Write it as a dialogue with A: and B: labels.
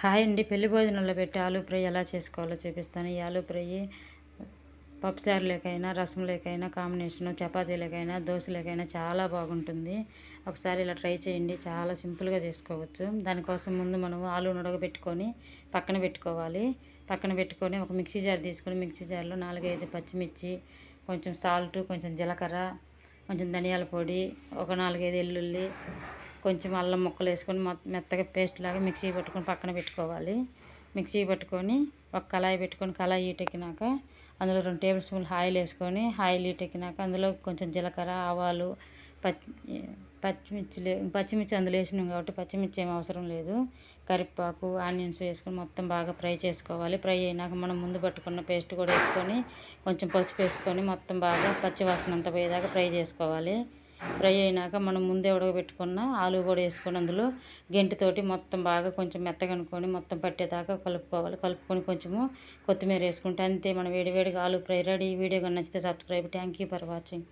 A: Hi అండి. పెళ్ళి భోజనంలో పెట్టి ఆలు ఫ్రై ఎలా చేసుకోవాలో చూపిస్తాను. ఈ ఆలు ఫ్రై పప్పుసారు లేకైనా రసం లేకైనా కాంబినేషన్ చపాతీ లేకైనా దోశ లేకైనా చాలా బాగుంటుంది. ఒకసారి ఇలా ట్రై చేయండి. చాలా సింపుల్గా చేసుకోవచ్చు. దానికోసం ముందు మనం ఆలు ఉడకబెట్టుకొని పక్కన పెట్టుకోవాలి. పక్కన పెట్టుకొని ఒక మిక్సీ జార్ తీసుకొని మిక్సీ జార్లో నాలుగైదు పచ్చిమిర్చి కొంచెం సాల్ట్ కొంచెం జీలకర్ర కొంచెం ధనియాల పొడి ఒక నాలుగైదు వెల్లుల్లి కొంచెం అల్లం ముక్కలు వేసుకొని మెత్తగా పేస్ట్ లాగా మిక్సీ పట్టుకొని పక్కన పెట్టుకోవాలి. మిక్సీ పట్టుకొని ఒక కళాయి పెట్టుకొని కళాయి ఈటెక్కినాక అందులో రెండు టేబుల్ స్పూన్లు ఆయిల్ వేసుకొని ఆయిల్ ఈటెక్కినాక అందులో కొంచెం జీలకర్ర ఆవాలు పచ్చి పచ్చిమిర్చి పచ్చిమిర్చి అందులో వేసినాం కాబట్టి పచ్చిమిర్చి ఏం అవసరం లేదు. కరివేపాకు ఆనియన్స్ వేసుకొని మొత్తం బాగా ఫ్రై చేసుకోవాలి. ఫ్రై అయినాక మనం ముందు పట్టుకున్న పేస్ట్ కూడా వేసుకొని కొంచెం పసుపు వేసుకొని మొత్తం బాగా పచ్చివాసన అంతా పోయేదాకా ఫ్రై చేసుకోవాలి. ఫ్రై అయినాక మనం ముందే ఉడకబెట్టుకున్న ఆలు కూడా వేసుకొని అందులో గెంటితోటి మొత్తం బాగా కొంచెం మెత్తగా అనుకొని మొత్తం పట్టేదాకా కలుపుకోవాలి. కలుపుకొని కొంచెము కొత్తిమీర వేసుకుంటే అంతే. మన వేడివేడిగా ఆలు ఫ్రై రెడీ. వీడియో కానీ నచ్చితే subscribe. Thank you for watching.